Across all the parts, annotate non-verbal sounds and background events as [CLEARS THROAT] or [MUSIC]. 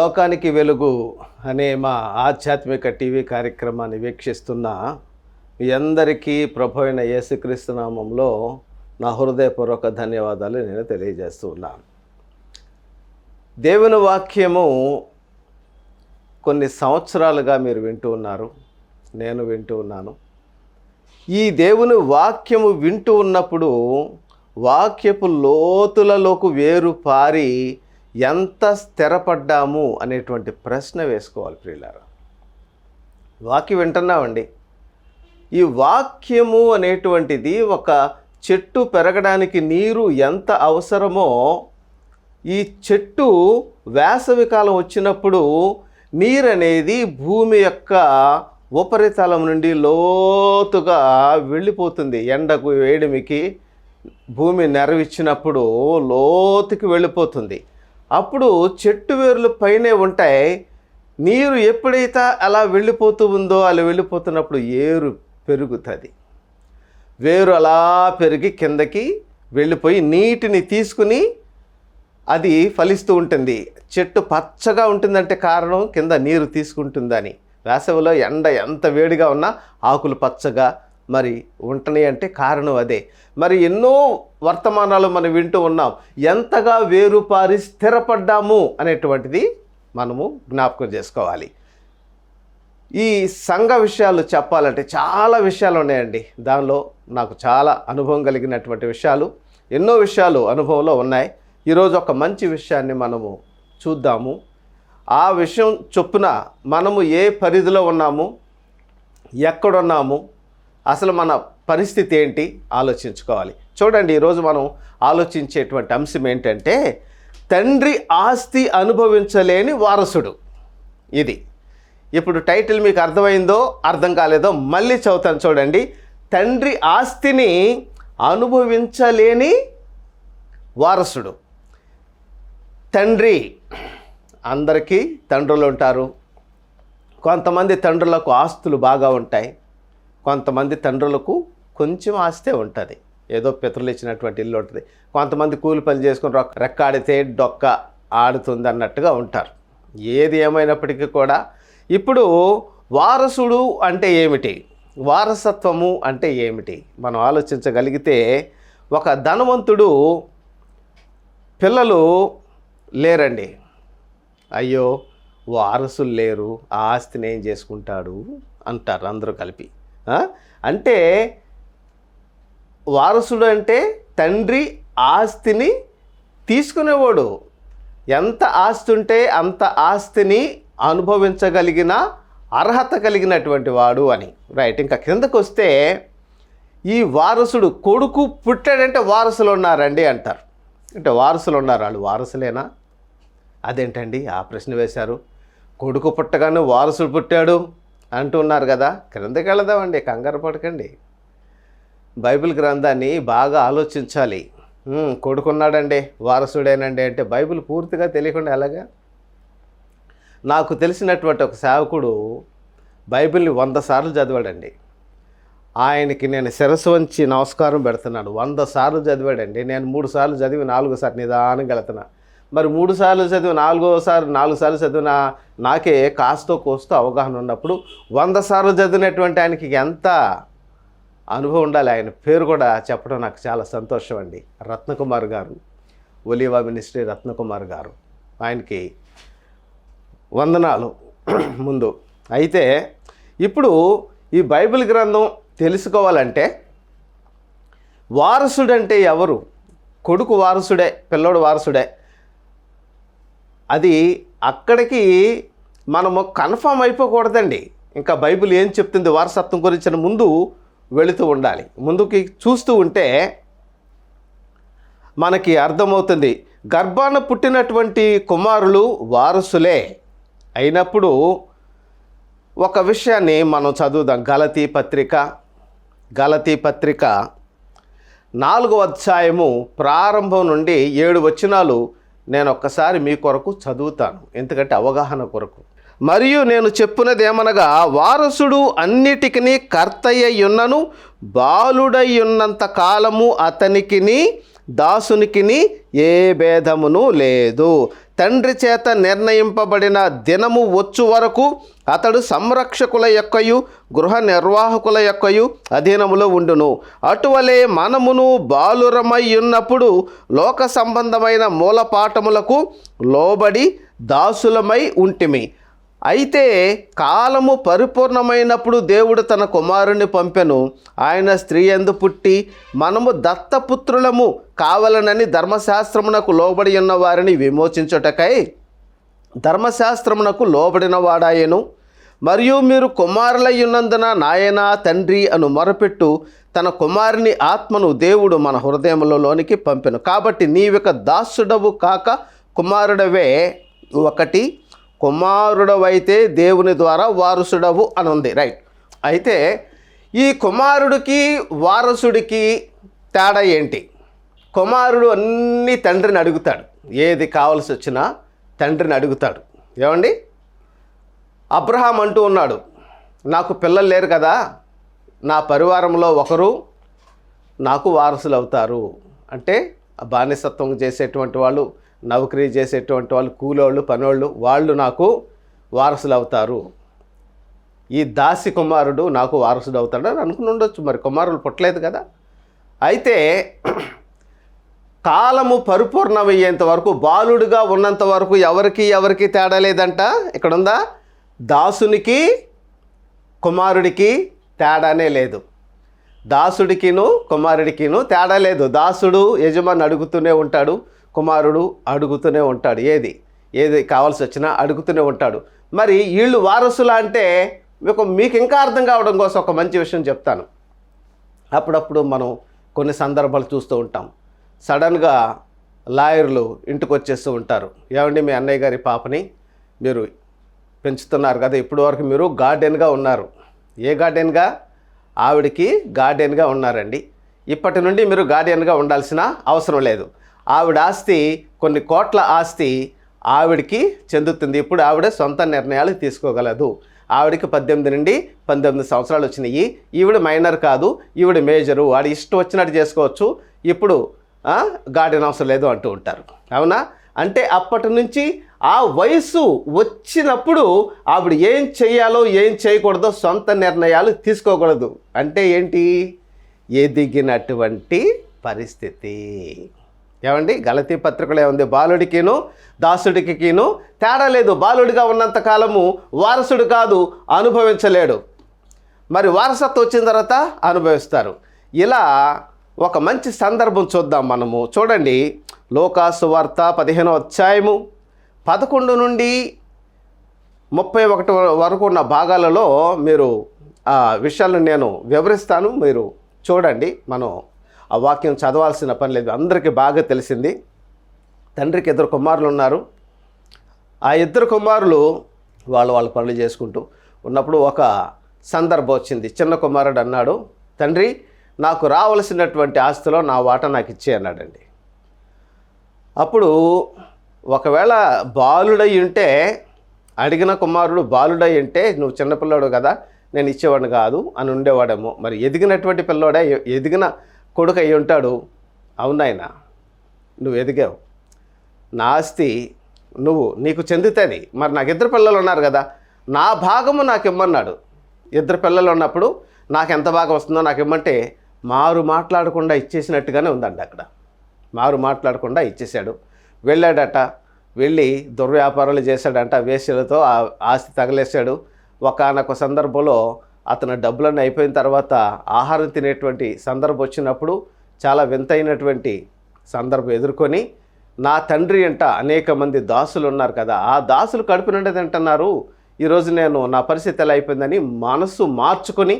లోకానికి వెలుగు అనే మా ఆధ్యాత్మిక టీవీ కార్యక్రమాన్ని వీక్షిస్తున్న మీ అందరికీ ప్రభు అయిన యేసుక్రీస్తు నామంలో నా హృదయపూర్వక ధన్యవాదాలు నేను తెలియజేస్తూ ఉన్నాను దేవుని వాక్యము కొన్ని సంవత్సరాలుగా మీరు వింటూ ఉన్నారు. నేను వింటూ ఉన్నాను. ఈ దేవుని వాక్యము వింటూ ఉన్నప్పుడు వాక్యపు లోతులలోకి వేరు పారి ఎంత స్థిరపడ్డాము అనేటువంటి ప్రశ్న వేసుకోవాలి ప్రియులారా. వాక్యం వింటున్నామండి. ఈ వాక్యము అనేటువంటిది ఒక చెట్టు పెరగడానికి నీరు ఎంత అవసరమో ఈ చెట్టు వేసవి కాలం వచ్చినప్పుడు నీరు అనేది భూమి యొక్క ఉపరితలం నుండి లోతుగా వెళ్ళిపోతుంది. ఎండకు వేడిమికి భూమి నెరవిచ్చినప్పుడు లోతుకి వెళ్ళిపోతుంది. అప్పుడు చెట్టు వేర్లు పైనే ఉంటాయి. నీరు ఎప్పుడైతే అలా వెళ్ళిపోతూ ఉందో అలా వెళ్ళిపోతున్నప్పుడు ఏరు పెరుగుతుంది. వేరు అలా పెరిగి కిందకి వెళ్ళిపోయి నీటిని తీసుకుని అది ఫలిస్తూ ఉంటుంది. చెట్టు పచ్చగా ఉంటుందంటే కారణం కింద నీరు తీసుకుంటుందని. వేసవిలో ఎండ ఎంత వేడిగా ఉన్నా ఆకులు పచ్చగా మరి ఉంటని అంటే కారణం అదే. మరి ఎన్నో వర్తమానాలు మనం వింటూ ఉన్నాం. ఎంతగా వేరుపారి స్థిరపడ్డాము అనేటువంటిది మనము జ్ఞాపకం చేసుకోవాలి. ఈ సంఘ విషయాలు చెప్పాలంటే చాలా విషయాలు ఉన్నాయండి. దానిలో నాకు చాలా అనుభవం కలిగినటువంటి విషయాలు ఎన్నో విషయాలు అనుభవంలో ఉన్నాయి. ఈరోజు ఒక మంచి విషయాన్ని మనము చూద్దాము. ఆ విషయం చొప్పున మనము ఏ పరిధిలో ఉన్నాము? ఎక్కడున్నాము? అసలు మన పరిస్థితి ఏంటి? ఆలోచించుకోవాలి. చూడండి ఈరోజు మనం ఆలోచించేటువంటి అంశం ఏంటంటే తండ్రి ఆస్తి అనుభవించలేని వారసుడు. ఇది. ఇప్పుడు టైటిల్ మీకు అర్థమైందో అర్థం కాలేదో మళ్ళీ చదువుతాను చూడండి. తండ్రి ఆస్తిని అనుభవించలేని వారసుడు. తండ్రి అందరికీ తండ్రులు ఉంటారు. కొంతమంది తండ్రులకు ఆస్తులు బాగా ఉంటాయి. కొంతమంది తండ్రులకు కొంచెం ఆస్తే ఉంటుంది. ఏదో పితరులు ఇచ్చినటువంటి ఇల్లు ఉంటుంది. కొంతమంది కూలి పని చేసుకుని రొక్క రెక్కాడితే డొక్క ఆడుతుంది అన్నట్టుగా ఉంటారు. ఏది ఏమైనప్పటికీ కూడా ఇప్పుడు వారసుడు అంటే ఏమిటి? వారసత్వము అంటే ఏమిటి? మనం ఆలోచించగలిగితే ఒక ధనవంతుడు పిల్లలు లేరండి. అయ్యో వారసులు లేరు ఆ ఆస్తిని ఏం చేసుకుంటాడు? అంటారు అందరూ కలిపి. అంటే వారసుడు అంటే తండ్రి ఆస్తిని తీసుకునేవాడు. ఎంత ఆస్తి ఉంటే అంత ఆస్తిని అనుభవించగలిగిన అర్హత కలిగినటువంటి వాడు అని. రైట్ ఇంకా కిందకు వస్తే ఈ వారసుడు కొడుకు పుట్టాడంటే వారసులు ఉన్నారండి అంటారు. అంటే వారసులు ఉన్నారు వాళ్ళు వారసులేనా? అదేంటండి? ఆ ప్రశ్న వేశారు. కొడుకు పుట్టగానే వారసుడు పుట్టాడు. అంటున్నారు కదా. క్రిందకి వెళదామండి కంగారు పడకండి. బైబిల్ గ్రంథాన్ని బాగా ఆలోచించాలి. కొడుకున్నాడండి వారసుడేనండి అంటే బైబిల్ పూర్తిగా తెలియకుండా ఎలాగా? నాకు తెలిసినటువంటి ఒక సేవకుడు బైబిల్ని వంద సార్లు చదివాడండి. ఆయనకి నేను శిరస్సు వంచి నమస్కారం పెడుతున్నాను. వంద సార్లు చదివాడండి. నేను మూడు సార్లు చదివి నాలుగు సార్లు నిదానంగా వెళుతున్నాను మరి మూడు సార్లు చదివి నాలుగోసారి నాలుగు సార్లు చదివిన నాకే కాస్తో కోస్తో అవగాహన ఉన్నప్పుడు వంద సార్లు చదివినటువంటి ఆయనకి ఎంత అనుభవం ఉండాలి ఆయన పేరు కూడా చెప్పడం నాకు చాలా సంతోషం అండి. రత్నకుమార్ గారు ఒలివా మినిస్ట్రీ రత్నకుమార్ గారు. ఆయనకి వందనాలు [CLEARS THROAT] ముందు. అయితే ఇప్పుడు ఈ బైబిల్ గ్రంథం తెలుసుకోవాలంటే వారసుడంటే ఎవరు? కొడుకు వారసుడే పిల్లోడు వారసుడే. అది అక్కడికి మనము కన్ఫామ్ అయిపోకూడదండి. ఇంకా బైబిల్ ఏం చెప్తుంది వారసత్వం గురించిన ముందు వెళుతూ ఉండాలి. ముందుకి చూస్తూ ఉంటే మనకి అర్థమవుతుంది గర్భాన పుట్టినటువంటి కుమారులు వారసులే. అయినప్పుడు ఒక విషయాన్ని మనం చదువుదాం. గలతీ పత్రిక గలతీ పత్రిక నాలుగో అధ్యాయము ప్రారంభం నుండి ఏడు వచనాలు నేను ఒక్కసారి మీ కొరకు చదువుతాను ఎందుకంటే అవగాహన కొరకు. మరియు నేను చెప్పున్నది ఏమనగా వారసుడు అన్నిటికీ కర్తయ్యున్నను బాలుడయ్యున్నంత కాలము అతనికిని దాసునికిని ఏ భేదమును లేదు. తండ్రి చేత నిర్ణయింపబడిన దినము వచ్చు వరకు అతడు సంరక్షకుల యొక్కయు గృహ నిర్వాహకుల యొక్కయు అధీనములో ఉండును. అటువలే మనమును బాలురమై ఉన్నప్పుడు లోక సంబంధమైన మూలపాఠములకు లోబడి దాసులమై ఉంటిమి. అయితే కాలము పరిపూర్ణమైనప్పుడు దేవుడు తన కుమారుని పంపెను. ఆయన స్త్రీ ఎందు పుట్టి మనము దత్తపుత్రులము కావలనని ధర్మశాస్త్రమునకు లోబడి ఉన్న వారిని విమోచించుటకై ధర్మశాస్త్రమునకు లోబడిన వాడాయను. మరియు మీరు కుమారులయ్యున్నందున నాయనా తండ్రి అను మొరపెట్టు తన కుమారుని ఆత్మను దేవుడు మన హృదయములలోనికి పంపెను. కాబట్టి నీవిక దాసుడవు కాక కుమారుడవే ఒకటి. కుమారుడవైతే దేవుని ద్వారా వారసుడవు అని ఉంది రైట్ అయితే ఈ కుమారుడికి వారసుడికి తేడా ఏంటి? కుమారుడు అన్ని తండ్రిని అడుగుతాడు. ఏది కావాల్సి వచ్చినా తండ్రిని అడుగుతాడు. ఏమండి? అబ్రహాం అంటూ ఉన్నాడు నాకు పిల్లలు లేరు కదా నా పరివారంలో ఒకరు నాకు వారసులు అవుతారు అంటే బానిసత్వం చేసేటువంటి వాళ్ళు నౌకరీ చేసేటువంటి వాళ్ళు కూలోళ్ళు పనోళ్ళు వాళ్ళు నాకు వారసులు అవుతారు ఈ దాసి కుమారుడు నాకు వారసుడు అవుతాడు అని అనుకుని ఉండొచ్చు. మరి కుమారులు పుట్టలేదు కదా. అయితే [CLEARS THROAT] కాలము పరిపూర్ణమయ్యేంత వరకు బాలుడుగా ఉన్నంత వరకు ఎవరికి ఎవరికి తేడా లేదంట? ఇక్కడ ఉందా దాసునికి కుమారుడికి తేడానే లేదు. దాసుడికిను కుమారుడికిను తేడా లేదు. దాసుడు యజమాని అడుగుతూనే ఉంటాడు. కుమారుడు అడుగుతూనే ఉంటాడు. ఏది? ఏది కావాల్సి వచ్చినా అడుగుతూనే ఉంటాడు. మరి వీళ్ళు వారసులా అంటే మీకు మీకు ఇంకా అర్థం కావడం కోసం ఒక మంచి విషయం చెప్తాను. అప్పుడప్పుడు మనం కొన్ని సందర్భాలు చూస్తూ ఉంటాం. సడన్గా లాయర్లు ఇంటికి వచ్చేస్తూ ఉంటారు. ఏమండి మీ అన్నయ్య గారి పాపని మీరు పెంచుతున్నారు కదా ఇప్పటి వరకు మీరు గార్డెన్గా ఉన్నారు. ఏ గార్డెన్గా? ఆవిడికి గార్డెన్గా ఉన్నారండి. ఇప్పటి నుండి మీరు గార్డెన్గా ఉండాల్సిన అవసరం లేదు. ఆవిడ ఆస్తి కొన్ని కోట్ల ఆస్తి ఆవిడికి చెందుతుంది. ఇప్పుడు ఆవిడ సొంత నిర్ణయాలు తీసుకోగలదు. ఆవిడకి పద్దెనిమిది నుండి పంతొమ్మిది సంవత్సరాలు వచ్చినాయి. ఈవిడ మైనర్ కాదు ఈవిడ మేజరు. వాడి ఇష్టం వచ్చినట్టు చేసుకోవచ్చు. ఇప్పుడు గార్డెన్ అవసరం లేదు అంటూ ఉంటారు. అవునా? అంటే అప్పటి నుంచి ఆ వయసు వచ్చినప్పుడు ఆవిడ ఏం చేయాలో ఏం చేయకూడదో సొంత నిర్ణయాలు తీసుకోకూడదు అంటే ఏంటి? ఎదిగినటువంటి పరిస్థితి. ఏమండి? గలతీ పత్రికలో ఏముంది? బాలుడికిను దాసుడికిను తేడా లేదు. బాలుడిగా ఉన్నంత కాలము వారసుడు కాదు అనుభవించలేడు. మరి వారసత్వం వచ్చిన తర్వాత అనుభవిస్తారు. ఇలా ఒక మంచి సందర్భం చూద్దాం మనము. చూడండి లోకాసు వార్త పదిహేనో అధ్యాయము పదకొండు నుండి ముప్పై ఒకటి వరకు ఉన్న భాగాలలో మీరు ఆ విషయాలను నేను వివరిస్తాను. మీరు చూడండి మనం ఆ వాక్యం చదవాల్సిన పని లేదు. అందరికీ బాగా తెలిసింది. తండ్రికి ఇద్దరు కుమారులు ఉన్నారు. ఆ ఇద్దరు కుమారులు వాళ్ళు వాళ్ళ పనులు చేసుకుంటూ ఉన్నప్పుడు ఒక సందర్భం వచ్చింది. చిన్న కుమారుడు అన్నాడు తండ్రి నాకు రావలసినటువంటి ఆస్తిలో నా వాట నాకు ఇచ్చే అన్నాడండి. అప్పుడు ఒకవేళ బాలుడై ఉంటే అడిగిన కుమారుడు బాలుడై ఉంటే నువ్వు చిన్నపిల్లాడు కదా నేను ఇచ్చేవాడిని కాదు అని ఉండేవాడేమో. మరి ఎదిగినటువంటి పిల్లోడే ఎదిగిన కొడుకు అయి ఉంటాడు అవునాయన నువ్వు ఎదిగావు. నా ఆస్తి నువ్వు నీకు చెందుతుంది మరి నాకు ఇద్దరు పిల్లలు ఉన్నారు కదా నా భాగము నాకు ఇమ్మన్నాడు. ఇద్దరు పిల్లలు ఉన్నప్పుడు నాకు ఎంత భాగం వస్తుందో నాకు ఇమ్మంటే మారు మాట్లాడకుండా ఇచ్చేసినట్టుగానే ఉందండి అక్కడ. మారు మాట్లాడకుండా ఇచ్చేశాడు. వెళ్ళాడట వెళ్ళి దుర్వ్యాపారాలు చేశాడంట వేశ్యలతో ఆస్తి తగలేశాడు. ఒకనొక సందర్భంలో అతను డబ్బులన్నీ అయిపోయిన తర్వాత ఆహారం తినేటువంటి సందర్భం వచ్చినప్పుడు చాలా వింతైనటువంటి సందర్భం ఎదుర్కొని నా తండ్రి అంట అనేక మంది దాసులు ఉన్నారు కదా ఆ దాసులు కడుపు నుండి తింటున్నారు ఈరోజు నేను నా పరిస్థితి ఎలా అయిపోయిందని మనసు మార్చుకొని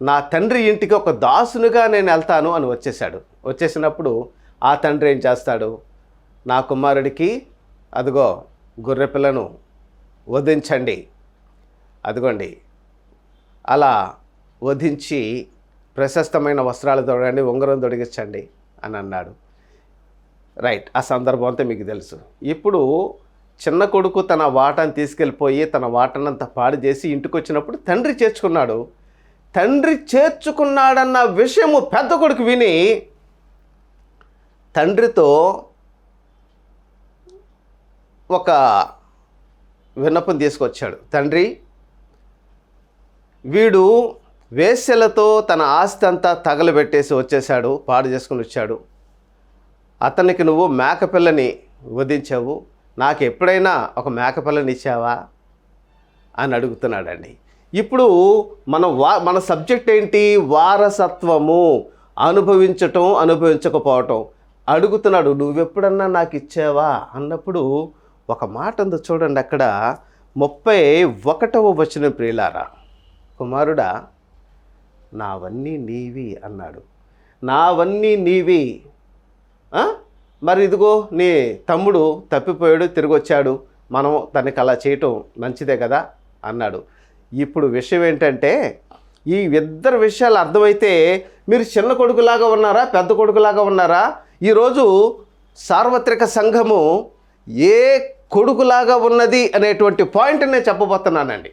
నా తండ్రి ఇంటికి ఒక దాసునిగా నేను వెళ్తాను అని వచ్చేసాడు వచ్చేసినప్పుడు ఆ తండ్రి ఏం చేస్తాడు నా కుమారుడికి అదిగో గొర్రె పిల్లను వధించండి అదిగోండి అలా వధించి ప్రశస్తమైన వస్త్రాలు తొడగండి ఉంగరం తొడిగించండి అని అన్నాడు. రైట్ ఆ సందర్భం అంతా మీకు తెలుసు. ఇప్పుడు చిన్న కొడుకు తన వాటను తీసుకెళ్ళిపోయి తన వాటనంతా పాడు చేసి ఇంటికి వచ్చినప్పుడు తండ్రి చేర్చుకున్నాడు. తండ్రి చేర్చుకున్నాడన్న విషయము పెద్ద కొడుకు విని తండ్రితో ఒక విన్నపం తీసుకొచ్చాడు. తండ్రి వీడు వేశ్యలతో తన ఆస్తి అంతా తగలబెట్టేసి వచ్చేసాడు పాడు చేసుకుని వచ్చాడు. అతనికి నువ్వు మేకపిల్లని వధించావు నాకు ఎప్పుడైనా ఒక మేకపిల్లని ఇచ్చావా? అని అడుగుతున్నాడండి. ఇప్పుడు మన వా మన సబ్జెక్ట్ ఏంటి? వారసత్వము. అనుభవించటం అనుభవించకపోవటం. అడుగుతున్నాడు నువ్వెప్పుడన్నా నాకు ఇచ్చావా? అన్నప్పుడు ఒక మాట ఉంది చూడండి అక్కడ. ముప్పై ఒకటవ వచ్చిన ప్రియులారా కుమారుడా నావన్నీ నీవి అన్నాడు. నావన్నీ నీవి. మరి ఇదిగో నీ తమ్ముడు తప్పిపోయాడు తిరిగి వచ్చాడు మనం తనకి అలా చేయటం మంచిదే కదా అన్నాడు. ఇప్పుడు విషయం ఏంటంటే ఈ ఇద్దరు విషయాలు అర్థమైతే మీరు చిన్న కొడుకులాగా ఉన్నారా పెద్ద కొడుకులాగా ఉన్నారా? ఈరోజు సార్వత్రిక సంఘము ఏ కొడుకులాగా ఉన్నది అనేటువంటి పాయింట్ నేను చెప్పబోతున్నానండి.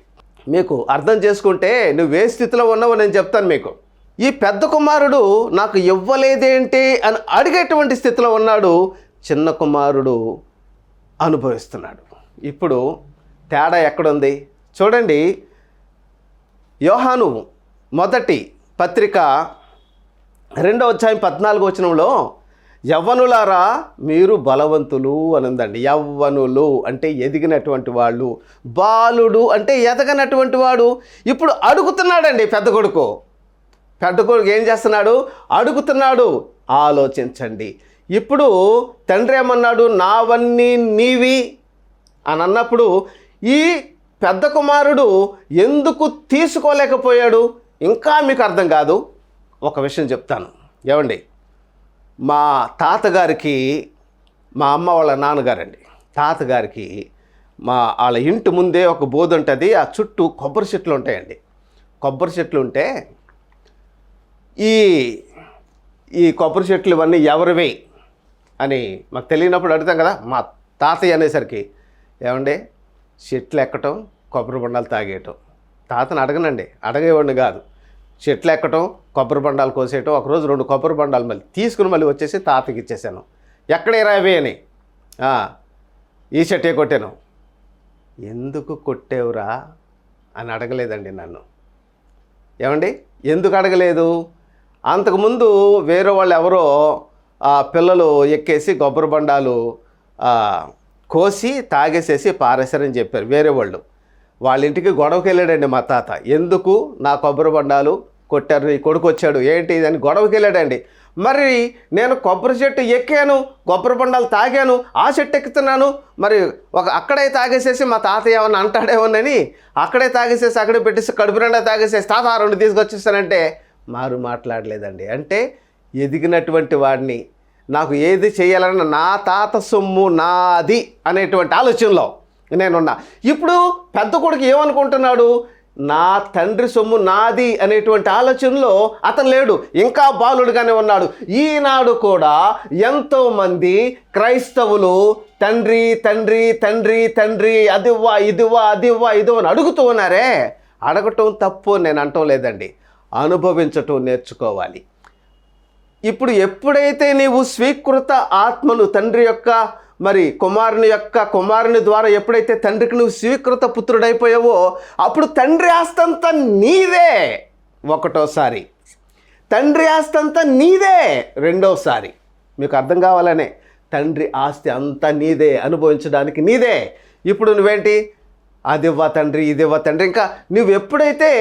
మీకు అర్థం చేసుకుంటే నువ్వు ఏ స్థితిలో ఉన్నావో నేను చెప్తాను మీకు. ఈ పెద్ద కుమారుడు నాకు ఇవ్వలేదేంటి అని అడిగేటువంటి స్థితిలో ఉన్నాడు చిన్న కుమారుడు అనుభవిస్తున్నాడు. ఇప్పుడు తేడా ఎక్కడుంది? చూడండి యోహాను మొదటి పత్రిక రెండో అధ్యాయం పద్నాలుగు వచనంలో యవ్వనులారా మీరు బలవంతులు అనందండి. యవ్వనులు అంటే ఎదిగినటువంటి వాళ్ళు బాలుడు అంటే ఎదగనటువంటి వాడు. ఇప్పుడు అడుగుతున్నాడండి పెద్ద కొడుకు. పెద్ద కొడుకు ఏం చేస్తున్నాడు? అడుగుతున్నాడు ఆలోచించండి. ఇప్పుడు తండ్రి ఏమన్నాడు? నావన్నీ నీవి అని అన్నప్పుడు ఈ పెద్ద కుమారుడు ఎందుకు తీసుకోలేకపోయాడు? ఇంకా మీకు అర్థం కాదు. ఒక విషయం చెప్తాను. ఏమండి? మా తాతగారికి మా అమ్మ వాళ్ళ నాన్నగారండి. తాతగారికి మా వాళ్ళ ఇంటి ముందే ఒక బోధ ఉంటుంది ఆ చుట్టూ కొబ్బరి చెట్లు ఉంటాయండి. కొబ్బరి చెట్లు ఉంటే ఈ ఈ కొబ్బరి చెట్లు ఇవన్నీ ఎవరివి అని మాకు తెలియనప్పుడు అడుగుతాం కదా మా తాతయ్య అనేసరికి. ఏమండి? చెట్లు ఎక్కటం కొబ్బరి బొండాలు తాగేయటం. తాతను అడగనండి. అడగేవాడిని కాదు. చెట్లు ఎక్కటం కొబ్బరి బండాలు కోసేయటం ఒకరోజు రెండు కొబ్బరి బండాలు మళ్ళీ తీసుకుని మళ్ళీ వచ్చేసి తాతకి ఇచ్చేసాను. ఎక్కడ రావే అని? ఈ చెట్టే కొట్టాను. ఎందుకు కొట్టేవురా అని అడగలేదండి నన్ను. ఏమండి? ఎందుకు అడగలేదు? అంతకుముందు వేరే వాళ్ళు ఎవరో పిల్లలు ఎక్కేసి కొబ్బరి బండాలు కోసి తాగేసేసి పారేశారని చెప్పారు వేరే వాళ్ళు. వాళ్ళ ఇంటికి గొడవకి వెళ్ళాడండి మా తాత. ఎందుకు నా కొబ్బరి బండాలు కొట్టారు ఈ కొడుకు వచ్చాడు ఏంటి అని గొడవకి వెళ్ళాడండి. మరి నేను కొబ్బరి చెట్టు ఎక్కాను కొబ్బరి బొండాలు తాగాను ఆ చెట్టు ఎక్కుతున్నాను మరి ఒక అక్కడే తాగేసేసి మా తాతయ్య ఏమన్నా అంటాడేమోనని అక్కడే తాగేసేసి అక్కడే పెట్టేసి కడుపు నిండా తాగేసేసి తాత ఆ రెండు తీసుకొచ్చేస్తానంటే మారు మాట్లాడలేదండి. అంటే ఎదిగినటువంటి వాడిని నాకు ఏది చేయాలన్న నా తాత సొమ్ము నాది అనేటువంటి ఆలోచనలో నేనున్నా. ఇప్పుడు పెద్ద కొడుకు ఏమనుకుంటున్నాడు? నా తండ్రి సొమ్ము నాది అనేటువంటి ఆలోచనలో అతను లేడు. ఇంకా బాలుడుగానే ఉన్నాడు. ఈనాడు కూడా ఎంతోమంది క్రైస్తవులు తండ్రి తండ్రి తండ్రి తండ్రి అదివ్వా ఇదివ్వా అదివ్వా ఇదివ్వా అని అడుగుతూ ఉన్నారే. అడగటం తప్పు నేను అంటం లేదండి. అనుభవించటం నేర్చుకోవాలి. ఇప్పుడు ఎప్పుడైతే నీవు స్వీకృత ఆత్మను తండ్రి యొక్క మరి కుమారుని యొక్క కుమారుని ద్వారా ఎప్పుడైతే తండ్రికి నువ్వు స్వీకృత పుత్రుడైపోయావో అప్పుడు తండ్రి ఆస్తంతా నీదే ఒకటోసారి. తండ్రి ఆస్తి అంతా నీదే రెండోసారి. మీకు అర్థం కావాలనే తండ్రి ఆస్తి అంతా నీదే అనుభవించడానికి నీదే. ఇప్పుడు నువ్వేంటి? అదివ్వ తండ్రి ఇదివ్వ తండ్రి. ఇంకా నువ్వు ఎప్పుడైతే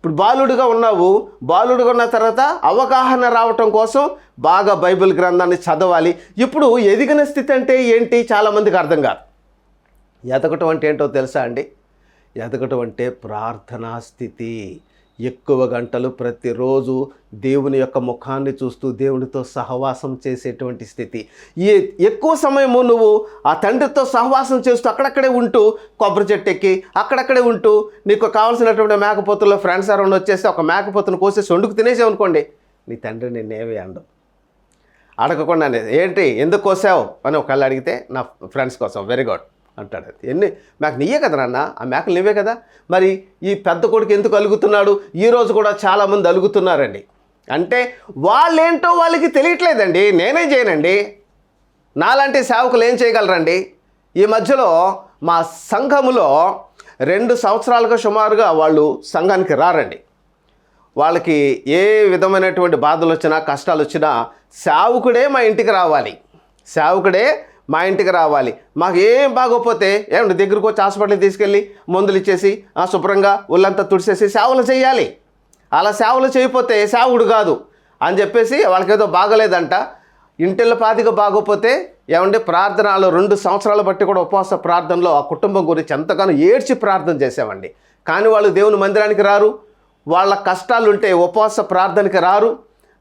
ఇప్పుడు బాలుడుగా ఉన్నావు బాలుడుగా ఉన్న తర్వాత అవగాహన రావటం కోసం బాగా బైబిల్ గ్రంథాన్ని చదవాలి. ఇప్పుడు ఎదిగిన స్థితి అంటే ఏంటి? చాలామందికి అర్థం కాదు. ఎదగటం అంటే ఏంటో తెలుసా అండి? ఎదగటం అంటే ప్రార్థనా స్థితి. ఎక్కువ గంటలు ప్రతిరోజు దేవుని యొక్క ముఖాన్ని చూస్తూ దేవునితో సహవాసం చేసేటువంటి స్థితి. ఈ ఎక్కువ సమయము నువ్వు ఆ తండ్రితో సహవాసం చేస్తూ అక్కడక్కడే ఉంటూ కొబ్బరి చెట్టు ఎక్కి అక్కడక్కడే ఉంటూ నీకు కావాల్సినటువంటి మేకపోతుల్లో ఫ్రెండ్స్ అరౌండ్ వచ్చేసి ఒక మేకపోతును కోసేసి వండుకు తినేసామనుకోండి నీ తండ్రి నిన్నేమి అండవు అడగకుండానే ఏంటి ఎందుకు కోసావు? అని ఒకళ్ళు అడిగితే నా ఫ్రెండ్స్ కోసం వెరీ గుడ్ అంటాడు. ఎన్ని? మేక నీయే కదా నాన్న? ఆ మేకలు నీవే కదా? మరి ఈ పెద్ద కొడుకు ఎందుకు అలుగుతున్నాడు? ఈరోజు కూడా చాలామంది అలుగుతున్నారండి. అంటే వాళ్ళేంటో వాళ్ళకి తెలియట్లేదండి. నేనే చేయనండి? నాలాంటి సేవకులు ఏం చేయగలరండి? ఈ మధ్యలో మా సంఘములో రెండు సంవత్సరాలుగా సుమారుగా వాళ్ళు సంఘానికి రారండి. వాళ్ళకి ఏ విధమైనటువంటి బాధలు వచ్చినా కష్టాలు వచ్చినా సేవకుడే మా ఇంటికి రావాలి. సేవకుడే మా ఇంటికి రావాలి. మాకు ఏం బాగోపోతే ఏమంటే దగ్గరకు వచ్చి హాస్పిటల్కి తీసుకెళ్ళి మందులు ఇచ్చేసి ఆ, శుభ్రంగా ఒళ్ళంతా తుడిచేసి సేవలు చేయాలి. అలా సేవలు చేయకపోతే సేవకుడు కాదు అని చెప్పేసి వాళ్ళకేదో బాగలేదంట. ఇంటిళ్ళ పాతిక బాగోపోతే ఏమంటే ప్రార్థనలు రెండు సంవత్సరాలు బట్టి కూడా ఉపవాస ప్రార్థనలో ఆ కుటుంబం గురించి ఎంతగానో ఏడ్చి ప్రార్థన చేసామండి కానీ వాళ్ళు దేవుని మందిరానికి రారు. వాళ్ళ కష్టాలు ఉంటే ఉపవాస ప్రార్థనకి రారు.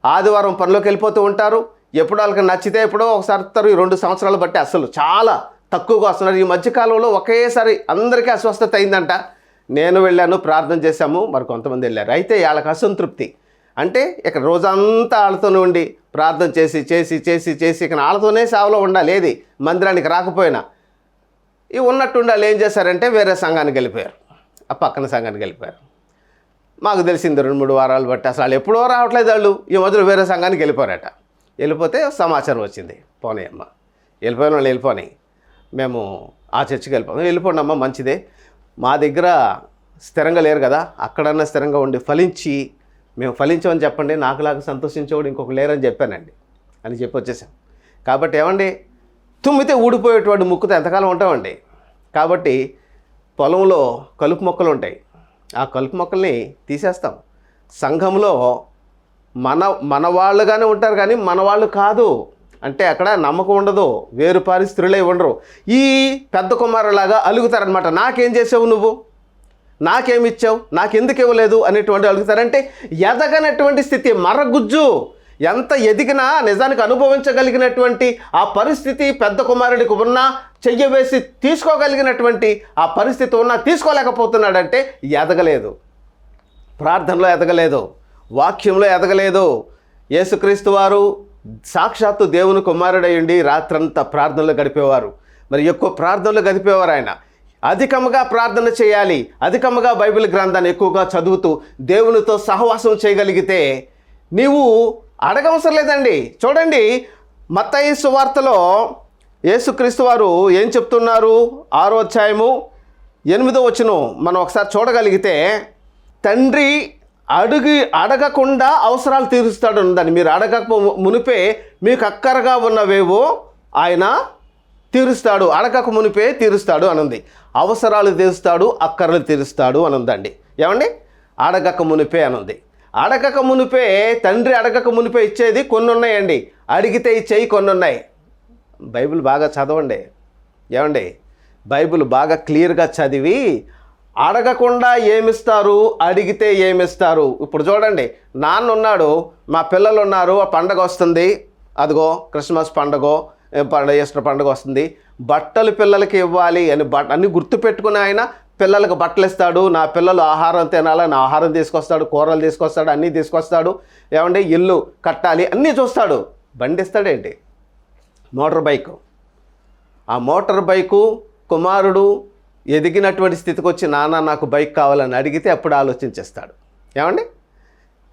ఆదివారం పనిలోకి వెళ్ళిపోతూ ఉంటారు. ఎప్పుడు వాళ్ళకి నచ్చితే ఎప్పుడో ఒకసారి ఇస్తారు ఈ రెండు సంవత్సరాలు బట్టి అసలు చాలా తక్కువగా వస్తున్నారు. ఈ మధ్యకాలంలో ఒకేసారి అందరికీ అస్వస్థత అయిందంట. నేను వెళ్ళాను ప్రార్థన చేశాము మరి కొంతమంది వెళ్ళారు. అయితే వాళ్ళకి అసంతృప్తి. అంటే ఇక రోజంతా వాళ్ళతోనే ఉండి ప్రార్థన చేసి చేసి చేసి చేసి ఇక వాళ్ళతోనే సేవలో ఉండాలి. ఏది? మందిరానికి రాకపోయినా. ఇవి ఉన్నట్టుండి వాళ్ళు ఏం చేశారంటే వేరే సంఘానికి వెళ్ళిపోయారు. ఆ పక్కన సంఘానికి వెళ్ళిపోయారు. మాకు తెలిసింది రెండు మూడు వారాలు బట్టి అసలు వాళ్ళు ఎప్పుడో రావట్లేదు వాళ్ళు. ఈ మధ్యలో వేరే సంఘానికి వెళ్ళిపోయారట. వెళ్ళిపోతే సమాచారం వచ్చింది. పోనీ అమ్మ. వెళ్ళిపోయిన వాళ్ళు వెళ్ళిపోని. మేము ఆ చర్చికి వెళ్ళిపోయాం వెళ్ళిపోండి అమ్మ మంచిదే. మా దగ్గర స్థిరంగా లేరు కదా. అక్కడన్నా స్థిరంగా ఉండి ఫలించి మేము ఫలించమని చెప్పండి. నాకులాగా సంతోషించేవాడు ఇంకొక లేరని చెప్పానండి. అని చెప్పి వచ్చేసాం. కాబట్టి ఏమండి? తుమ్మితే ఊడిపోయేటువంటి ముక్కుతో ఎంతకాలం ఉంటామండి? కాబట్టి పొలంలో కలుపు మొక్కలు ఉంటాయి. ఆ కలుపు మొక్కల్ని తీసేస్తాం. సంఘంలో మన మన వాళ్ళుగానే ఉంటారు కానీ మన వాళ్ళు కాదు. అంటే అక్కడ నమ్మకం ఉండదు. వేరు పారి స్త్రీలే ఉండరు. ఈ పెద్ద కుమారులాగా అలుగుతారనమాట నాకేం చేసావు నువ్వు? నాకేమిచ్చావు నాకెందుకు ఇవ్వలేదు అనేటువంటి అడుగుతారంటే ఎదగనటువంటి స్థితి మరగుజ్జు. ఎంత ఎదిగినా నిజానికి అనుభవించగలిగినటువంటి ఆ పరిస్థితి పెద్ద కుమారుడికి ఉన్నా చెయ్య వేసి తీసుకోగలిగినటువంటి ఆ పరిస్థితి ఉన్నా తీసుకోలేకపోతున్నాడంటే ఎదగలేదు. ప్రార్థనలో ఎదగలేదు. వాక్యంలో ఎదగలేదు. యేసుక్రీస్తు వారు సాక్షాత్తు దేవుని కుమారుడయ్యండి రాత్రంతా ప్రార్థనలు గడిపేవారు. మరి ఎక్కువ ప్రార్థనలు గడిపేవారు ఆయన. అధికముగా ప్రార్థన చేయాలి అధికముగా బైబిల్ గ్రంథాన్ని ఎక్కువగా చదువుతూ దేవునితో సహవాసం చేయగలిగితే నీవు అడగవసరం లేదండి. చూడండి మత్తయి సువార్తలో యేసుక్రీస్తు వారు ఏం చెప్తున్నారు? ఆరో అధ్యాయము ఎనిమిదో వచ్చును మనం ఒకసారి చూడగలిగితే తండ్రి అడుగు అడగకుండా అవసరాలు తీరుస్తాడు ఉందని మీరు అడగక మునిపే మీకు అక్కరగా ఉన్నవేవో ఆయన తీరుస్తాడు. అడగక మునిపే తీరుస్తాడు అనుంది. అవసరాలు తీరుస్తాడు అక్కరలు తీరుస్తాడు అనుందండి. ఏమండి? అడగక మునిపే అనుంది. అడగక మునిపే తండ్రి అడగక మునిపే ఇచ్చేది కొన్ని ఉన్నాయండి అడిగితే ఇచ్చేయి కొన్ని ఉన్నాయి బైబిల్ బాగా చదవండి. ఏమండి? బైబిల్ బాగా క్లియర్గా చదివి అడగకుండా ఏమిస్తారు? అడిగితే ఏమిస్తారు? ఇప్పుడు చూడండి నాన్న ఉన్నాడు మా పిల్లలు ఉన్నారు ఆ పండగ వస్తుంది. అదిగో క్రిస్మస్ పండగ పండగ చేసిన పండగ వస్తుంది. బట్టలు పిల్లలకి ఇవ్వాలి అని బట్ అన్ని గుర్తుపెట్టుకుని ఆయన పిల్లలకు బట్టలు ఇస్తాడు. నా పిల్లలు ఆహారం తినాలని నా ఆహారం తీసుకొస్తాడు కూరలు తీసుకొస్తాడు అన్నీ తీసుకొస్తాడు. ఏమంటే ఇల్లు కట్టాలి అన్నీ చూస్తాడు. బండి ఇస్తాడేంటి మోటార్ బైక్. ఆ మోటార్ బైకు కుమారుడు ఎదిగినటువంటి స్థితికి వచ్చి నాన్న నాకు బైక్ కావాలని అడిగితే అప్పుడు ఆలోచించేస్తాడు. ఏమండి?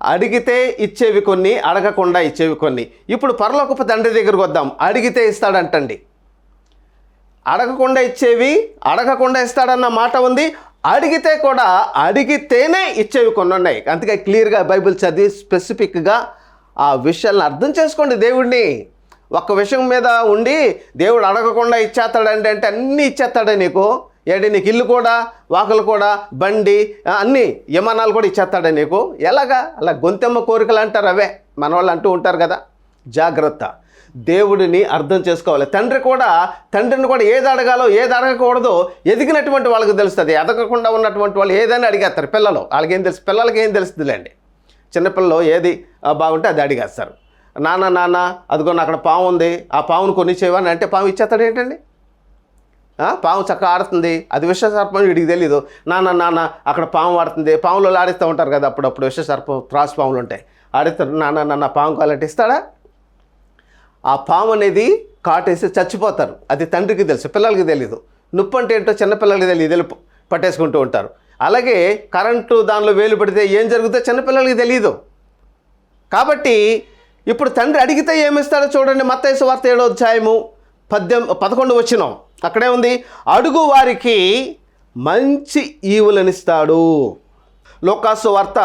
అడిగితే ఇచ్చేవి కొన్ని అడగకుండా ఇచ్చేవి కొన్ని. ఇప్పుడు పరలోకపు తండ్రి దగ్గరకు వద్దాం. అడిగితే ఇస్తాడంటండి. అడగకుండా ఇచ్చేవి అడగకుండా ఇస్తాడన్న మాట ఉంది. అడిగితే కూడా అడిగితేనే ఇచ్చేవి కొన్ని ఉన్నాయి. అందుకే క్లియర్గా బైబిల్ చదివి స్పెసిఫిక్గా ఆ విషయాలను అర్థం చేసుకోండి దేవుడిని ఒక్క విషయం మీద ఉండి దేవుడు అడగకుండా ఇచ్చేస్తాడంటే అంటే అన్నీ ఇచ్చేస్తాడే నీకు. ఏంటి నీకు ఇల్లు కూడా వాకలు కూడా బండి అన్నీ విమానాలు కూడా ఇచ్చేస్తాడే నీకు? ఎలాగా? అలా గొంతెమ్మ కోరికలు అంటారు అవే. మన వాళ్ళు అంటూ ఉంటారు కదా. జాగ్రత్త. దేవుడిని అర్థం చేసుకోవాలి. తండ్రి కూడా తండ్రిని కూడా ఏది అడగాలో ఏది అడగకూడదో ఎదిగినటువంటి వాళ్ళకి తెలుస్తుంది. ఎదగకుండా ఉన్నటువంటి వాళ్ళు ఏదైనా అడిగేస్తారు పిల్లలు. వాళ్ళకి ఏం తెలుసు? పిల్లలకి ఏం తెలుస్తుందిలేండి. చిన్నపిల్లలు ఏది బాగుంటే అది అడిగేస్తారు. నాన్న నాన్న అదిగో నా అక్కడ పాము ఉంది. ఆ పావును కొనిచ్చేవా అని అంటే పాము ఇచ్చేస్తాడు ఏంటండి? పాము చక్కగా ఆడుతుంది. అది విషసర్పం వీడికి తెలీదు. నాన్న నాన్న అక్కడ పాము ఆడుతుంది. పాములో ఆడిస్తూ ఉంటారు కదా అప్పుడప్పుడు విషసర్పం త్రాసు పాములు ఉంటాయి. ఆడిస్తారు. నాన్న నాన్న పాము కావాలంటే ఇస్తాడా? ఆ పాము అనేది కాటేసి చచ్చిపోతారు. అది తండ్రికి తెలుసు పిల్లలకి తెలీదు. నొప్పి అంటే ఏంటో చిన్నపిల్లలకి తెలియదు తెలుపు పట్టేసుకుంటూ ఉంటారు. అలాగే కరెంటు దానిలో వేలు పెడితే ఏం జరుగుతుందో చిన్నపిల్లలకి తెలియదు కాబట్టి ఇప్పుడు తండ్రి అడిగితే ఏమిస్తాడో చూడండి. మత్తైసు వార్త ఏడో అధ్యాయము పద్దెం పదకొండు వచ్చినాం. అక్కడే ఉంది. అడుగు వారికి మంచి ఈవులనిస్తాడు. లోకాసు వార్త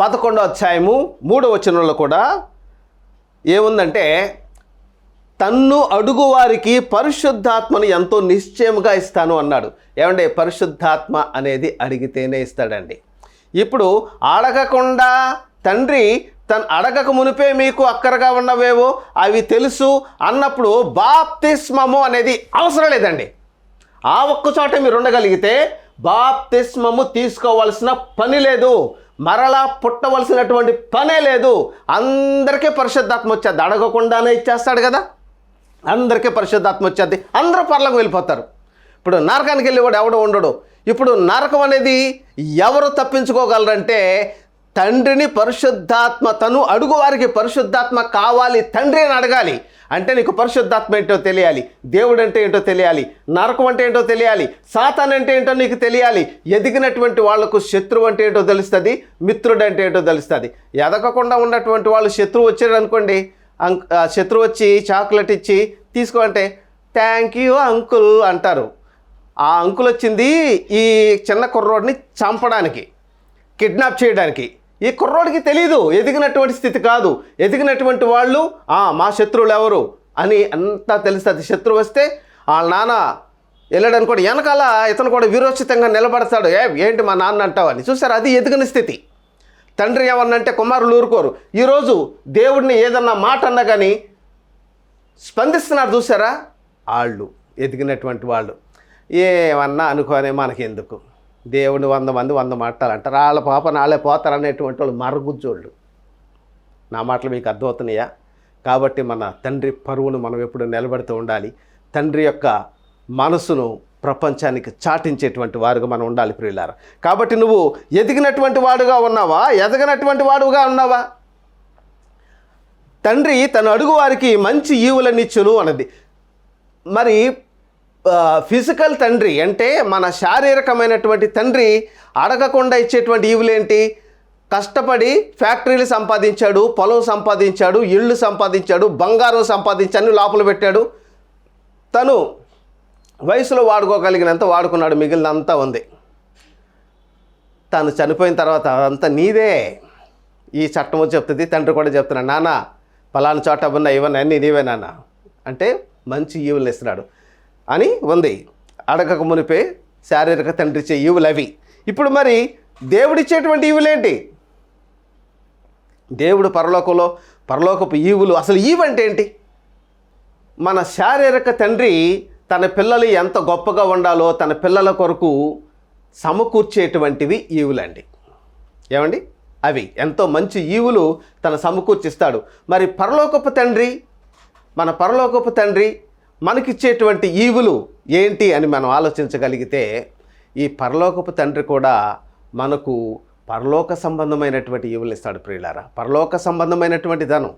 పదకొండో అధ్యాయము మూడో వచనంలో కూడా ఏముందంటే తన్ను అడుగు వారికి పరిశుద్ధాత్మను ఎంతో నిశ్చయముగా ఇస్తాను అన్నాడు. ఏమంటే పరిశుద్ధాత్మ అనేది అడిగితేనే ఇస్తాడండి. ఇప్పుడు అడగకుండా తండ్రి తను అడగక మునిపే మీకు అక్కరగా ఉన్నవేవో? అవి తెలుసు. అన్నప్పుడు బాప్తిస్మము అనేది అవసరం లేదండి. ఆ ఒక్కచోట మీరు ఉండగలిగితే బాప్తిస్మము తీసుకోవాల్సిన పని లేదు. మరలా పుట్టవలసినటువంటి పనే లేదు. అందరికీ పరిశుద్ధాత్మ వచ్చేది. అడగకుండానే ఇచ్చేస్తాడు కదా. అందరికీ పరిశుద్ధాత్మ వచ్చేది. అందరూ పర్లకు వెళ్ళిపోతారు. ఇప్పుడు నరకానికి వెళ్ళేవాడు ఎవడు ఉండడు. ఇప్పుడు నరకం అనేది ఎవరు తప్పించుకోగలరంటే తండ్రిని పరిశుద్ధాత్మ తను అడుగు వారికి పరిశుద్ధాత్మ కావాలి తండ్రి అని అడగాలి. అంటే నీకు పరిశుద్ధాత్మ ఏంటో తెలియాలి దేవుడు అంటే ఏంటో తెలియాలి నరకం అంటే ఏంటో తెలియాలి సాతాన్ అంటే ఏంటో నీకు తెలియాలి ఎదిగినటువంటి వాళ్ళకు శత్రువు అంటే ఏంటో తెలుస్తుంది మిత్రుడు అంటే ఏంటో తెలుస్తుంది. ఎదగకుండా ఉన్నటువంటి వాళ్ళు శత్రువు వచ్చాడు అనుకోండి అంక్ ఆ శత్రువు వచ్చి చాక్లెట్ ఇచ్చి తీసుకో అంటే థ్యాంక్ యూ అంకుల్ అంటారు. ఆ అంకుల్ వచ్చింది ఈ చిన్న కుర్రోడిని చంపడానికి కిడ్నాప్ చేయడానికి. ఈ కుర్రోడికి తెలీదు ఎదిగినటువంటి స్థితి కాదు. ఎదిగినటువంటి వాళ్ళు మా శత్రువులు ఎవరు? అని అంతా తెలుస్తుంది. శత్రువు వస్తే వాళ్ళ నాన్న వెళ్ళాడనుకోండి వెనకాల ఇతను కూడా వీరోచితంగా నిలబడతాడు. ఏ ఏంటి మా నాన్న అంటావు? అని. చూసారు? అది ఎదిగిన స్థితి. తండ్రి ఏమన్నంటే కుమారులు ఊరుకోరు. ఈరోజు దేవుడిని ఏదన్నా మాట అన్నా కానీ స్పందిస్తున్నారు చూసారా? వాళ్ళు ఎదిగినటువంటి వాళ్ళు. ఏమన్నా అనుకోనే మనకెందుకు? దేవుని వంద మంది వంద మాటలు అంటారు. వాళ్ళ పాప నాళ్ళే పోతారు అనేటువంటి వాళ్ళు మరగుజ్జోళ్ళు. నా మాటలు మీకు అర్థమవుతున్నాయా? కాబట్టి మన తండ్రి పరువును మనం ఎప్పుడు నిలబడుతూ ఉండాలి. తండ్రి యొక్క మనసును ప్రపంచానికి చాటించేటువంటి వారుగా మనం ఉండాలి ప్రియులారు. కాబట్టి నువ్వు ఎదిగినటువంటి వాడుగా ఉన్నావా? ఎదగనటువంటి వాడుగా ఉన్నావా? తండ్రి తన అడుగు వారికి మంచి ఈవులనిచ్చును అన్నది. మరి ఫిజికల్ తండ్రి అంటే మన శారీరకమైనటువంటి తండ్రి అడగకుండా ఇచ్చేటువంటి ఈవులేంటి? కష్టపడి ఫ్యాక్టరీలు సంపాదించాడు పొలం సంపాదించాడు ఇళ్ళు సంపాదించాడు బంగారం సంపాదించాను లోపల పెట్టాడు. తను వయసులో వాడుకోగలిగినంత వాడుకున్నాడు మిగిలినంతా ఉంది. తను చనిపోయిన తర్వాత అదంతా నీదే. ఈ చట్టము చెప్తుంది తండ్రి కూడా చెప్తున్నాడు నాన్న పలానా చోట ఉన్న ఇవన్నీ అన్నీ నీవే నాన్న. అంటే మంచి ఈవులు ఇస్తున్నాడు అని ఉంది. అడగక మునిపే శారీరక తండ్రి ఇచ్చే ఈవులు అవి. ఇప్పుడు మరి దేవుడిచ్చేటువంటి ఈవులేంటి? దేవుడు పరలోకంలో పరలోకపు ఈవులు అసలు ఈవంటే అంటే ఏంటి మన శారీరక తండ్రి తన పిల్లలు ఎంత గొప్పగా ఉండాలో తన పిల్లల కొరకు సమకూర్చేటువంటివి ఈవులండి. ఏమండి? అవి. ఎంతో మంచి ఈవులు తన సమకూర్చిస్తాడు. మరి పరలోకపు తండ్రి మన పరలోకపు తండ్రి మనకిచ్చేటువంటి ఈవులు ఏంటి అని మనం ఆలోచించగలిగితే ఈ పరలోకపు తండ్రి కూడా మనకు పరలోక సంబంధమైనటువంటి ఈవులు ఇస్తాడు ప్రియులారా. పరలోక సంబంధమైనటువంటి ధనం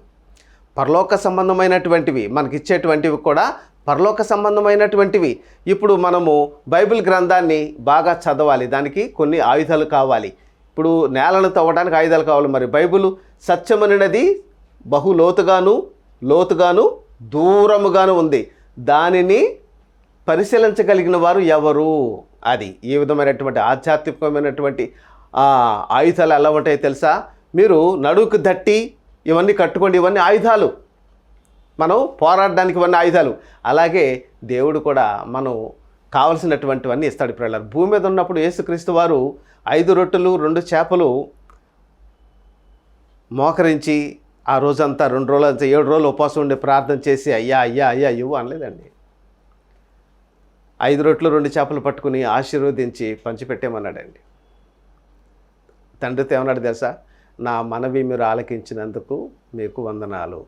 పరలోక సంబంధమైనటువంటివి మనకి ఇచ్చేటువంటివి కూడా పరలోక సంబంధమైనటువంటివి. ఇప్పుడు మనము బైబిల్ గ్రంథాన్ని బాగా చదవాలి దానికి కొన్ని ఆయుధాలు కావాలి. ఇప్పుడు నేలను తవ్వడానికి ఆయుధాలు కావాలి మరి బైబిల్ సత్యమనినది బహు లోతుగాను లోతుగాను దూరముగాను ఉంది. దానిని పరిశీలించగలిగిన వారు ఎవరు? అది ఈ విధమైనటువంటి ఆధ్యాత్మికమైనటువంటి ఆయుధాలు ఎలా ఉంటాయో తెలుసా? మీరు నడువుకు దట్టి ఇవన్నీ కట్టుకోండి ఇవన్నీ ఆయుధాలు. మనం పోరాడడానికి ఇవన్నీ ఆయుధాలు. అలాగే దేవుడు కూడా మనం కావలసినటువంటివన్నీ ఇస్తాడు ఇప్పుడు భూమి మీద ఉన్నప్పుడు యేసుక్రీస్తు వారు ఐదు రొట్టెలు రెండు చేపలు మోకరించి ఆ రోజంతా రెండు రోజులంతా ఏడు రోజులు ఉపవాసం ఉండి ప్రార్థన చేసి అయ్యా అయ్యా అయ్యా ఇవ్వు అనలేదండి. ఐదు రొట్లు రెండు చేపలు పట్టుకుని ఆశీర్వదించి పంచిపెట్టేమన్నాడండి. తండ్రితో ఏమన్నాడు తెలుసా? నా మనవి మీరు ఆలకించినందుకు మీకు వందనాలు.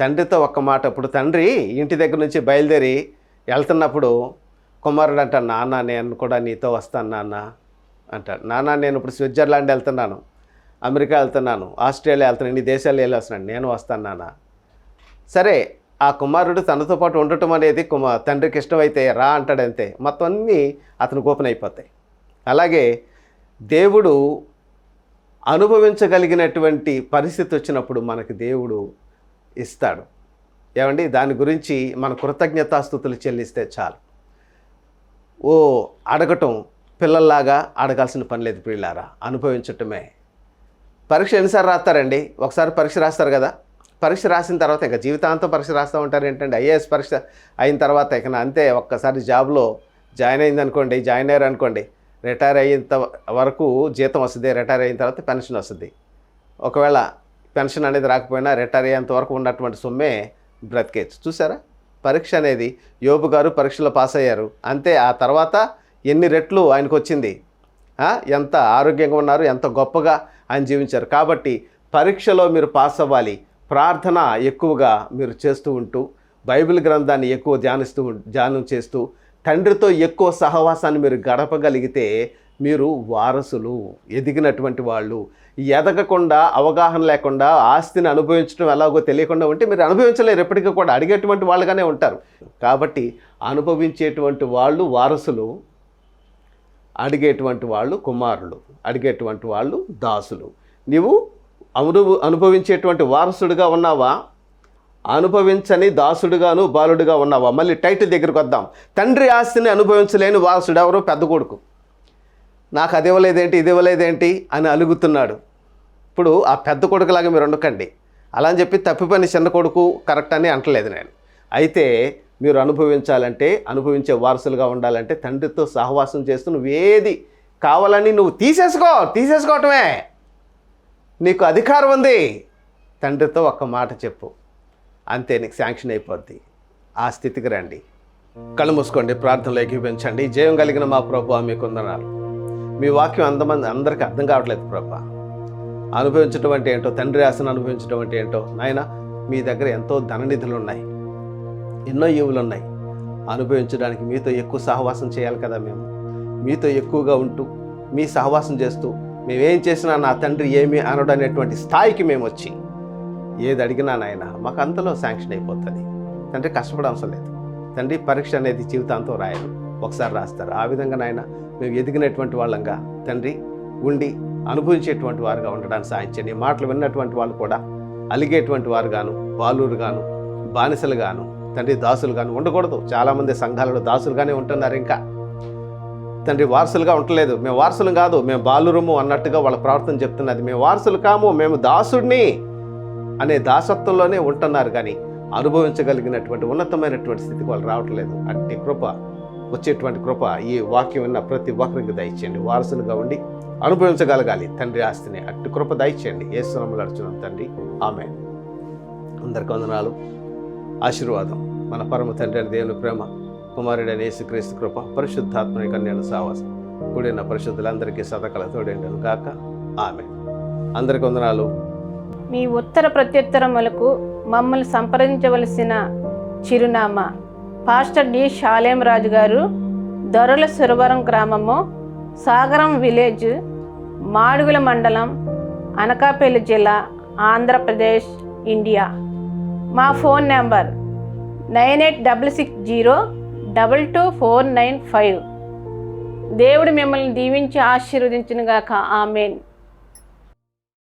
తండ్రితో ఒక్క మాట అప్పుడు తండ్రి ఇంటి దగ్గర నుంచి బయలుదేరి వెళ్తున్నప్పుడు కుమారుడు అంట నాన్న నేను కూడా నీతో వస్తాను నాన్న అంటాడు. నాన్న నేను ఇప్పుడు స్విట్జర్లాండ్ వెళ్తున్నాను. అమెరికా వెళ్తున్నాను ఆస్ట్రేలియా వెళ్తున్నాను ఇన్ని దేశాలు వెళ్ళేస్తున్నాను నేను వస్తాను నాన్న. సరే ఆ కుమారుడు తనతో పాటు ఉండటం అనేది కుమార్ తండ్రికి ఇష్టమైతే రా అంటాడంతే మొత్తం అన్నీ అతను ఓపెన్ అయిపోతాయి. అలాగే దేవుడు అనుభవించగలిగినటువంటి పరిస్థితి వచ్చినప్పుడు మనకి దేవుడు ఇస్తాడు. ఏమండి? దాని గురించి మన కృతజ్ఞతాస్థుతులు చెల్లిస్తే చాలు. ఓ అడగటం పిల్లల్లాగా అడగాల్సిన పని లేదు పిల్లారా అనుభవించటమే. పరీక్ష ఎన్నిసార్లు రాస్తారండి? ఒకసారి పరీక్ష రాస్తారు కదా? పరీక్ష రాసిన తర్వాత ఇంకా జీవితాంతం పరీక్ష రాస్తూ ఉంటారు ఏంటంటే ఐఏఎస్ పరీక్ష అయిన తర్వాత ఇక అంతే ఒక్కసారి జాబ్లో జాయిన్ అయింది అనుకోండి జాయిన్ అయ్యారు అనుకోండి రిటైర్ అయ్యేంత వరకు జీతం వస్తుంది రిటైర్ అయిన తర్వాత పెన్షన్ వస్తుంది. ఒకవేళ పెన్షన్ అనేది రాకపోయినా రిటైర్ అయ్యేంత వరకు ఉన్నటువంటి సొమ్మే బ్రతికేచ్చు చూసారా? పరీక్ష అనేది యోబు గారు పరీక్షలో పాస్ అయ్యారు. అంతే ఆ తర్వాత ఎన్ని రెట్లు ఆయనకు వచ్చింది ఎంత ఆరోగ్యంగా ఉన్నారు? ఎంత గొప్పగా ఆయన జీవించారు. కాబట్టి పరీక్షలో మీరు పాస్ అవ్వాలి. ప్రార్థన ఎక్కువగా మీరు చేస్తూ ఉంటూ బైబిల్ గ్రంథాన్ని ఎక్కువ ధ్యానిస్తూ ధ్యానం చేస్తూ తండ్రితో ఎక్కువ సహవాసాన్ని మీరు గడపగలిగితే మీరు వారసులు ఎదిగినటువంటి వాళ్ళు. ఎదగకుండా అవగాహన లేకుండా ఆస్తిని అనుభవించడం ఎలాగో తెలియకుండా ఉంటే మీరు అనుభవించలేరు. ఎప్పటికీ కూడా అడిగేటువంటి వాళ్ళుగానే ఉంటారు. కాబట్టి అనుభవించేటువంటి వాళ్ళు వారసులు అడిగేటువంటి వాళ్ళు కుమారులు అడిగేటువంటి వాళ్ళు దాసులు. నీవు అనుభవ అనుభవించేటువంటి వారసుడిగా ఉన్నావా? అనుభవించని దాసుడుగాను బాలుడుగా ఉన్నావా? మళ్ళీ టైటిల్ దగ్గరికి వద్దాం. తండ్రి ఆస్తిని అనుభవించలేని వారసుడు ఎవరు పెద్ద కొడుకు. నాకు అది ఇవ్వలేదేంటి ఇది ఇవ్వలేదేంటి అని అలుగుతున్నాడు. ఇప్పుడు ఆ పెద్ద కొడుకులాగా మీరు ఉండకండి. అలా అని చెప్పి తప్పిపని చిన్న కొడుకు కరెక్ట్ అని అంటలేదు నేను. అయితే మీరు అనుభవించాలంటే అనుభవించే వారసులుగా ఉండాలంటే తండ్రితో సహవాసం చేస్తూ నువ్వేది కావాలని నువ్వు తీసేసుకో తీసేసుకోవటమే. నీకు అధికారం ఉంది. తండ్రితో ఒక్క మాట చెప్పు. అంతే నీకు శాంక్షన్ అయిపోద్ది. ఆ స్థితికి రండి. కళ్ళు మూసుకోండి ప్రార్థనలు ఏకీపించండి జయం కలిగిన మా ప్రభు మీకు ఉందన్నారు మీ వాక్యం అంతమంది అందరికీ అర్థం కావట్లేదు ప్రభా. అనుభవించడం అంటే ఏంటో తండ్రి ఆశను అనుభవించడం అంటే ఏంటో నాయన మీ దగ్గర ఎంతో ధననిధులు ఉన్నాయి. ఎన్నో ఈవులు ఉన్నాయి. అనుభవించడానికి మీతో ఎక్కువ సహవాసం చేయాలి కదా మేము. మీతో ఎక్కువగా ఉంటూ మీ సహవాసం చేస్తూ మేమేం చేసినా నా తండ్రి ఏమి అనడు అనేటువంటి స్థాయికి మేము వచ్చి ఏది అడిగినా నాయన మాకు అంతలో శాంక్షన్ అయిపోతుంది. తండ్రి కష్టపడ అవసరం లేదు. తండ్రి పరీక్ష అనేది జీవితాంతం రాయరు. ఒకసారి రాస్తారు. ఆ విధంగా నాయన మేము ఎదిగినటువంటి వాళ్ళంగా తండ్రి ఉండి అనుభవించేటువంటి వారుగా ఉండడానికి సాధించండి మాటలు విన్నటువంటి వాళ్ళు కూడా అలిగేటువంటి వారు గాను బాలురు గాను బానిసలు గాను తండ్రి దాసులు కానీ ఉండకూడదు. చాలామంది సంఘాలలో దాసులుగానే ఉంటున్నారు ఇంకా. తండ్రి వారసులుగా ఉండలేదు. మేము వారసులు కాదు మేము బాలురము అన్నట్టుగా వాళ్ళ ప్రవర్తన చెప్తున్నది. మేము వారసులు కాము మేము దాసుడిని అనే దాసత్వంలోనే ఉంటున్నారు కానీ అనుభవించగలిగినటువంటి ఉన్నతమైనటువంటి స్థితికి వాళ్ళు రావట్లేదు. అట్టి కృప వచ్చేటువంటి కృప ఈ వాక్యం విన్న ప్రతి ఒక్కరికి దయచేయండి. వారసులుగా ఉండి అనుభవించగలగాలి. తండ్రి ఆస్తిని అట్టి కృప దయచేయండి. ఏ సునములు అడుచున్నాం తండ్రి. ఆమె అందరికి వందనాలు. ఆశీర్వాదం. మన పరమ తండ్రి అని దేవుని ప్రేమ కుమారుడైన యేసుక్రీస్తు కృప పరిశుద్ధాత్మని కన్యను సావాసం. కూడిన పరిశుద్ధులందరికీ సదకల తోడేండను కాక ఆమె అందరికి వందనాలు. మీ ఉత్తర ప్రత్యుత్తరములకు మమ్మల్ని సంప్రదించవలసిన చిరునామా. పాస్టర్ డి షాలేం రాజు గారు దొరల సురవరం గ్రామము సాగరం విలేజ్ మాడుగుల మండలం అనకాపల్లి జిల్లా ఆంధ్రప్రదేశ్ ఇండియా. మా phone number nine eight double six zero double two four nine five. దేవుడు మిమ్మల్ని దీవించి ఆశీర్వదించునుగాక. ఆమెన్.